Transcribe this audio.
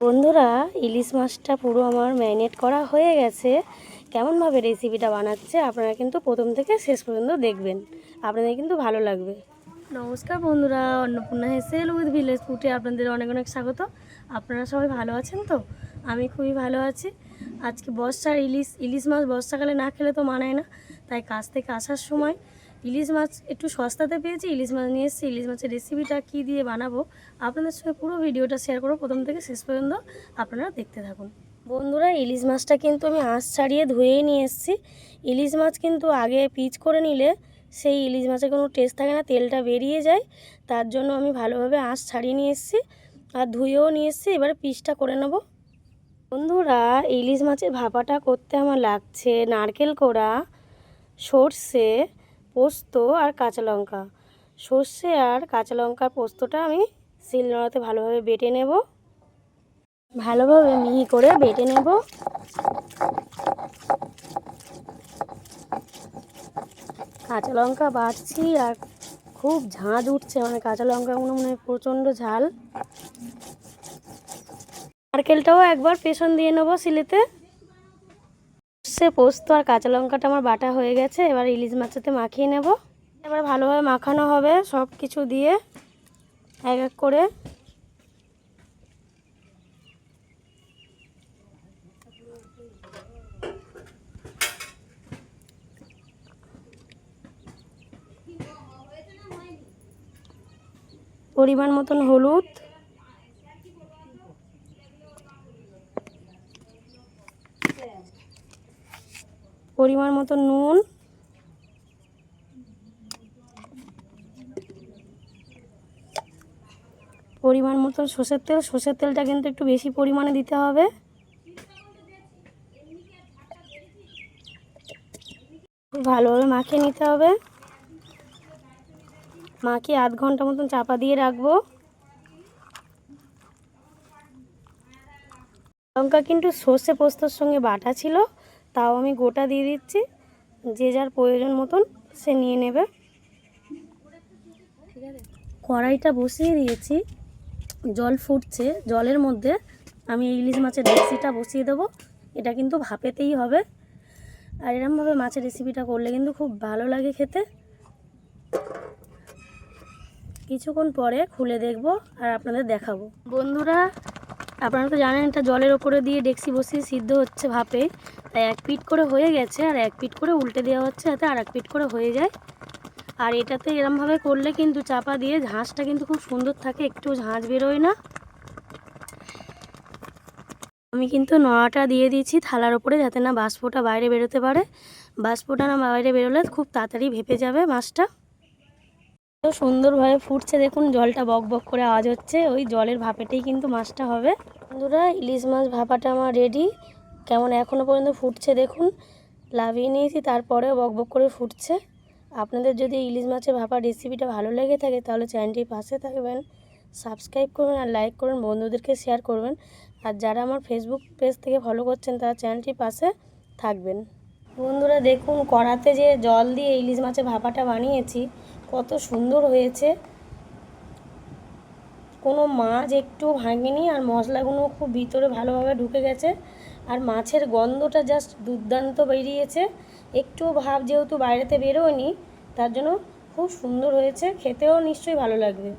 বন্ধুরা, ইলিশ মাছটা পুরো আমার ম্যারিনেট করা হয়ে গেছে। কেমনভাবে রেসিপিটা বানাচ্ছে আপনারা কিন্তু প্রথম থেকে শেষ পর্যন্ত দেখবেন। আপনাদের কিন্তু ভালো লাগবে। নমস্কার বন্ধুরা, অন্নপূর্ণা হেসেল উইথ ভিলেজ ফুটে আপনাদের অনেক অনেক স্বাগত। আপনারা সবাই ভালো আছেন তো? আমি খুবই ভালো আছি। আজকে বর্ষার ইলিশ ইলিশ মাছ বর্ষাকালে না খেলে তো মানায় না, তাই কাজ থেকে আসার সময় ইলিশ মাছ একটু সস্তাতে পেয়েছি, ইলিশ মাছ নিয়ে এসেছি, ইলিশ মাছের রেসিপিটা কী দিয়ে বানাবো আপনাদের সঙ্গে পুরো ভিডিওটা শেয়ার করব প্রথম থেকে শেষ পর্যন্ত আপনারা দেখতে থাকুন। বন্ধুরা, ইলিশ মাছটা কিন্তু আমি আঁশ ছাড়িয়ে ধুয়েই নিয়ে এসেছি। ইলিশ মাছ কিন্তু আগে পিচ করে নিলে সেই ইলিশ মাছের কোনো টেস্ট থাকে না, তেলটা বেরিয়ে যায়, তার জন্য আমি ভালোভাবে আঁশ ছাড়িয়ে নিয়ে এসেছি আর ধুয়েও নিয়ে এসেছি। এবারে পিচটা করে নেব। বন্ধুরা, ইলিশ মাছের ভাপাটা করতে আমার লাগছে নারকেল কোড়া, সর্ষে পোস্ত আর কাঁচা লঙ্কা। সর্ষে আর কাঁচা লঙ্কার পোস্তটা আমি শিল নোড়াতে ভালোভাবে বেটে নেব। ভালোভাবে মিহি করে বেটে নেব। কাঁচা লঙ্কা বাটছি আর খুব ঝাঁজ উঠছে মানে কাঁচা লঙ্কাগুলো মনে হয় প্রচণ্ড ঝাল। নারকেলটাও একবার পেছন দিয়ে নেব সিলেতে সে পোস্ত আর কাঁচা লঙ্কাটা আমার বাটা হয়ে গেছে, এবার ইলিশ মাছেতে মাখিয়ে নেব। এবার ভালোভাবে মাখানো হবে সব কিছু দিয়ে, এক এক করে। পরিমাণ মতন হলুদ পরিমাণ মতো নুন। পরিমাণ মতো সর্ষের তেল। সর্ষের তেলটা কিন্তু একটু বেশি পরিমাণে দিতে হবে। ভালোভাবে মাখিয়ে নিতে হবে। মাখিয়ে আধ ঘণ্টা মতন চাপা দিয়ে রাখব। লঙ্কা কিন্তু সর্ষে পোস্তর সঙ্গে বাটা ছিল। তাও আমি গোটা দিয়ে দিচ্ছি। যে যার প্রয়োজন মতন সে নিয়ে নেবে। কড়াইটা বসিয়ে দিয়েছি। জল ফুটছে। জলের মধ্যে আমি ইলিশ মাছের রেসিপিটা বসিয়ে দেবো। এটা কিন্তু ভাপেতেই হবে। আর এরমভাবে মাছের রেসিপিটা করলে কিন্তু খুব ভালো লাগে খেতে। কিছুক্ষণ পরে খুলে দেখব আর আপনাদের দেখাবো। বন্ধুরা আপনারা তো জানেন এটা জলের ওপরে দিয়ে ডেক্সি বসিয়ে সিদ্ধ হচ্ছে ভাপে। তাই এক পিট করে হয়ে গেছে আর এক পিট করে উল্টে দেওয়া হচ্ছে যাতে আর এক পিট করে হয়ে যায়। আর এটাতে এরমভাবে করলে কিন্তু চাপা দিয়ে ঝাঁসটা কিন্তু খুব সুন্দর থাকে, একটু ঝাঁঝ বেরোয় না। আমি কিন্তু নড়াটা দিয়ে দিয়েছি থালার ওপরে যাতে না বাষ্পটা বাইরে বেরোতে পারে। বাষ্পটা না বাইরে বেরোলে খুব তাড়াতাড়ি ভেপে যাবে মাছটা তো সুন্দরভাবে ফুটছে, দেখুন জলটা বক বক করে আওয়াজ হচ্ছে, ওই জলের ভাপেটেই কিন্তু মাছটা হবে। বন্ধুরা, ইলিশ মাছ ভাপাটা আমার রেডি কেমন এখনও পর্যন্ত ফুটছে দেখুন। লাভিয়ে নিয়েছি, তারপরেও বক বক করে ফুটছে। আপনাদের যদি ইলিশ মাছের ভাপার রেসিপিটা ভালো লেগে থাকে, তাহলে চ্যানেলটির পাশে থাকবেন সাবস্ক্রাইব করবেন আর লাইক করবেন, বন্ধুদেরকে শেয়ার করবেন। আর যারা আমার ফেসবুক পেজ থেকে ফলো করছেন, তারা চ্যানেলটির পাশে থাকবেন। বন্ধুরা দেখুন, কড়াতে যে জল দিয়ে ইলিশ মাছের ভাপাটা বানিয়েছি, কত সুন্দর হয়েছে। কোনো মাছ একটু ভাঙেনি আর মশলাগুলো খুব ভিতরে ভালোভাবে ঢুকে গেছে। আর মাছের গন্ধটা জাস্ট দুর্দান্ত বেরিয়েছে। একটু ভাব যেহেতু বাইরেতে বেরোয়নি, তার জন্য খুব সুন্দর হয়েছে। খেতেও নিশ্চয়ই ভালো লাগবে।